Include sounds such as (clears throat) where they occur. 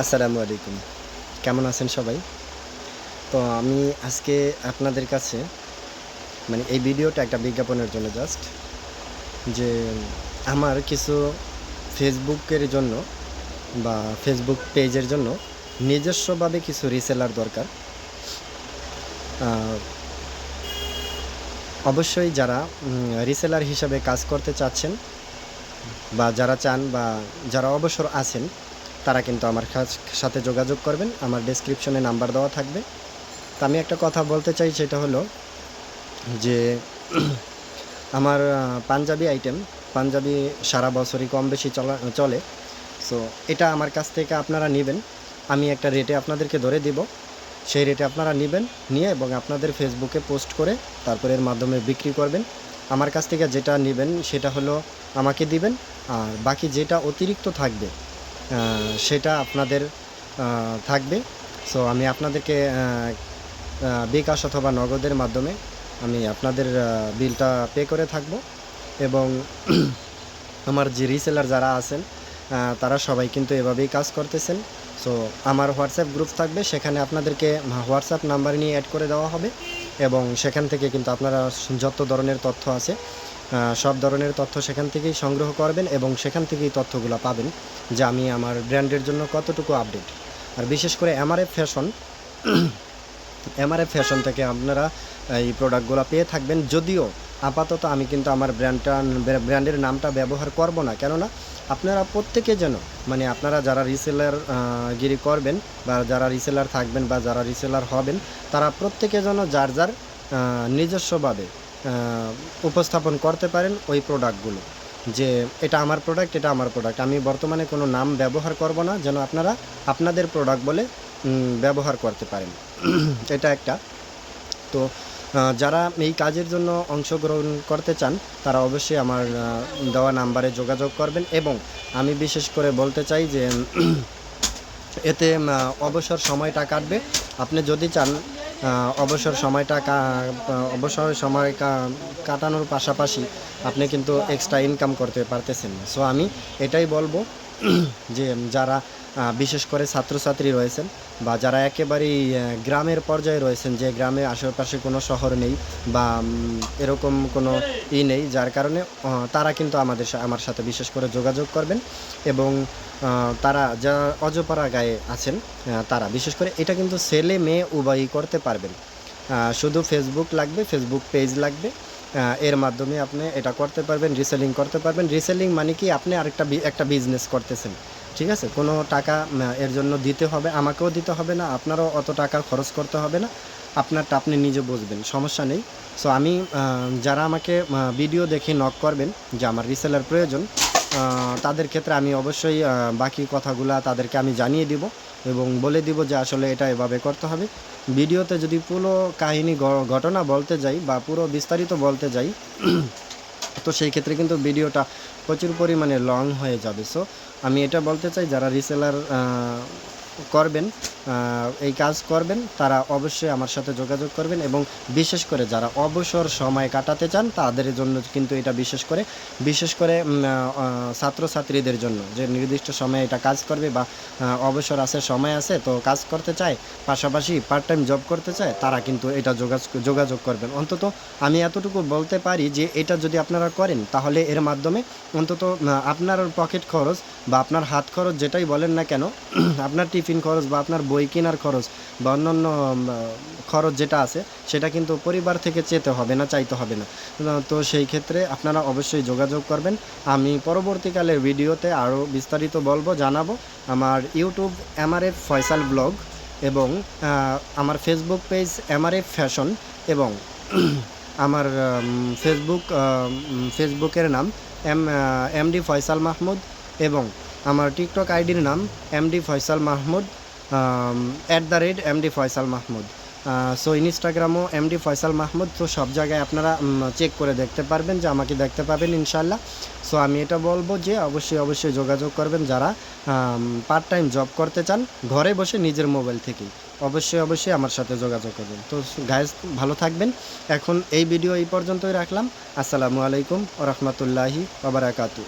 আসসালামু আলাইকুম। কেমন আছেন সবাই? তো আমি আজকে আপনাদের কাছে মানে এই ভিডিওটা একটা বিজ্ঞাপনের জন্য জাস্ট যে আমার কিছু ফেসবুকের জন্য বা ফেসবুক পেজের জন্য নিজস্বভাবে কিছু রিসেলার দরকার। অবশ্যই যারা রিসেলার হিসাবে কাজ করতে চাচ্ছেন বা যারা চান বা যারা অবসর আছেন তারা কিন্তু আমার সাথে যোগাযোগ করবেন। আমার ডেসক্রিপশনে নাম্বার দেওয়া থাকবে। তা আমি একটা কথা বলতে চাই, সেটা হলো যে (clears throat) আমার পাঞ্জাবি আইটেম পাঞ্জাবি সারা বছরই কম বেশি চলা, চলে। সো এটা আমার কাছ থেকে আপনারা নেবেন। আমি একটা রেটে আপনাদেরকে ধরে দিব। সেই রেটে আপনারা নেবেন, নিয়ে এবং আপনাদের ফেসবুকে পোস্ট করে তারপরে এর মাধ্যমে বিক্রি করবেন। আমার কাছ থেকে যেটা নেবেন, সেটা হলো আমাকে দিবেন। আর বাকি যেটা অতিরিক্ত থাকবে সেটা আপনাদের থাকবে। সো আমি আপনাদেরকে বিকাশ অথবা নগদের মাধ্যমে আমি আপনাদের বিলটা পে করে থাকব এবং (clears throat) আমার যে রিসেলার যারা আছেন তারা সবাই কিন্তু এভাবেই কাজ করতেছেন। সো আমার হোয়াটসঅ্যাপ গ্রুপ থাকবে, সেখানে আপনাদেরকে হোয়াটসঅ্যাপ নাম্বার নিয়ে অ্যাড করে দেওয়া হবে এবং সেখান থেকে কিন্তু আপনারা যত ধরনের তথ্য আছে সব ধরনের তথ্য সেখান থেকেই সংগ্রহ করবেন এবং সেখান থেকেই তথ্যগুলো পাবেন যে আমি আমার ব্র্যান্ডের জন্য কতটুকু আপডেট। আর বিশেষ করে এমআরএফ ফ্যাশন এমআরএফ ফ্যাশন থেকে আপনারা এই প্রোডাক্টগুলো পেয়ে থাকবেন। যদিও আপাতত আমি কিন্তু আমার ব্র্যান্ডটা, ব্র্যান্ডের নামটা ব্যবহার করব না। কেননা আপনারা প্রত্যেকে যেন মানে আপনারা যারা রিসেলার গিরি করবেন বা যারা রিসেলার থাকবেন বা যারা রিসেলার হবেন, তারা প্রত্যেকে যেন যার যার নিজস্বভাবে উপস্থাপন করতে পারেন ওই প্রোডাক্টগুলো যে এটা আমার প্রোডাক্ট এটা আমার প্রোডাক্ট আমি বর্তমানে কোনো নাম ব্যবহার করব না, যেন আপনারা আপনাদের প্রোডাক্ট বলে ব্যবহার করতে পারেন। (clears throat) এটা একটা। তো যারা এই কাজের জন্য অংশগ্রহণ করতে চান, তারা অবশ্যই আমার দেওয়া নাম্বারে যোগাযোগ করবেন এবং আমি বিশেষ করে বলতে চাই যে, (clears throat) এতে অবসর সময়টা কাটবে। আপনি যদি চান অবসর সময়টা অবসর সময় কাটানোর পাশাপাশি আপনি কিন্তু এক্সট্রা ইনকাম করতে পারতেছেন সো আমি এটাই বলব (clears throat) যে, যারা বিশেষ করে ছাত্রছাত্রী রয়েছেন বা যারা একেবারেই গ্রামের পর্যায়ে রয়েছেন, যে গ্রামে আশেপাশে কোনো শহর নেই বা এরকম কোনো ই নেই, যার কারণে তারা কিন্তু আমাদের আমার সাথে বিশেষ করে যোগাযোগ করবেন এবং তারা যা অজপাড়া গায়ে আছেন তারা, বিশেষ করে এটা কিন্তু ছেলে, মেয়ে উভয়ই করতে পারবেন। শুধু ফেসবুক লাগবে ফেসবুক পেজ লাগবে। এর মাধ্যমে আপনি এটা করতে পারবেন রিসেলিং করতে পারবেন। রিসেলিং মানে কি? আপনি আরেকটা একটা বিজনেস করতেছেন, ঠিক আছে? কোনো টাকা এর জন্য দিতে হবে, আমাকেও দিতে হবে না, আপনারও অত টাকা খরচ করতে হবে না, আপনারটা আপনি নিজে বুঝবেন সমস্যা নেই। সো আমি যারা আমাকে ভিডিও দেখে নক করবেন, যে আমার রিসেলার প্রয়োজন তাদের ক্ষেত্রে আমি অবশ্যই বাকি কথাগুলা তাদেরকে আমি জানিয়ে দিব এবং বলে দিব যে আসলে এটা এভাবে করতে হবে। ভিডিওতে যদি পুরো কাহিনী ঘটনা বলতে যাই বা পুরো বিস্তারিত বলতে যাই, তো সেই ক্ষেত্রে কিন্তু ভিডিওটা প্রচুর পরিমাণে লং হয়ে যাবে। সো আমি এটা বলতে চাই, যারা রিসেলার করবেন এই কাজ করবেন, তারা অবশ্যই আমার সাথে যোগাযোগ করবেন এবং বিশেষ করে যারা অবসর সময় কাটাতে চান, তাদের জন্য কিন্তু এটা বিশেষ করে বিশেষ করে ছাত্রছাত্রীদের জন্য। যে নির্দিষ্ট সময়ে এটা কাজ করবে বা অবসর আছে, সময় আছে, তো কাজ করতে চায়, পাশাপাশি পার্ট টাইম জব করতে চায়, তারা কিন্তু এটা যোগাযোগ করবেন। অন্তত আমি এতটুকু বলতে পারি যে, এটা যদি আপনারা করেন, তাহলে এর মাধ্যমে অন্তত আপনার পকেট খরচ বা আপনার হাত খরচ যেটাই বলেন না কেন, (clears throat) আপনার টিফিন খরচ বা আপনার বই কেনার খরচ বা অন্যান্য খরচ যেটা আছে, সেটা কিন্তু পরিবার থেকে চেতে হবে না, চাইতে হবে না। তো সেই ক্ষেত্রে আপনারা অবশ্যই যোগাযোগ করবেন। আমি পরবর্তীকালে ভিডিওতে আরও বিস্তারিত বলব, জানাব আমার ইউটিউব এমআরএফ ফয়সাল ব্লগ এবং আমার ফেসবুক পেজ এমআরএফ ফ্যাশন এবং (clears throat) আমার ফেসবুক ফেসবুকের নাম এম এমডি ফয়সাল মাহমুদ এবং আমার টিকটক আইডির নাম MD Faisal Mahmud at the rate MD Faisal Mahmud. So ইনস্টাগ্রামও MD Faisal Mahmud, তো সব জায়গায় আপনারা চেক করে দেখতে পারবেন, যে আমাকে দেখতে পাবেন ইনশাল্লাহ সো আমি এটা বলব যে অবশ্যই অবশ্যই যোগাযোগ করবেন যারা পার্ট টাইম জব করতে চান, ঘরে বসে নিজের মোবাইল থেকেই। অবশ্যই অবশ্যই আমার সাথে যোগাযোগ করবেন। তো গাইজ ভালো থাকবেন। এখন এই ভিডিও এই পর্যন্তই রাখলাম। আসসালামু আলাইকুম ও রহমতুল্লাহি ওবরাকাতু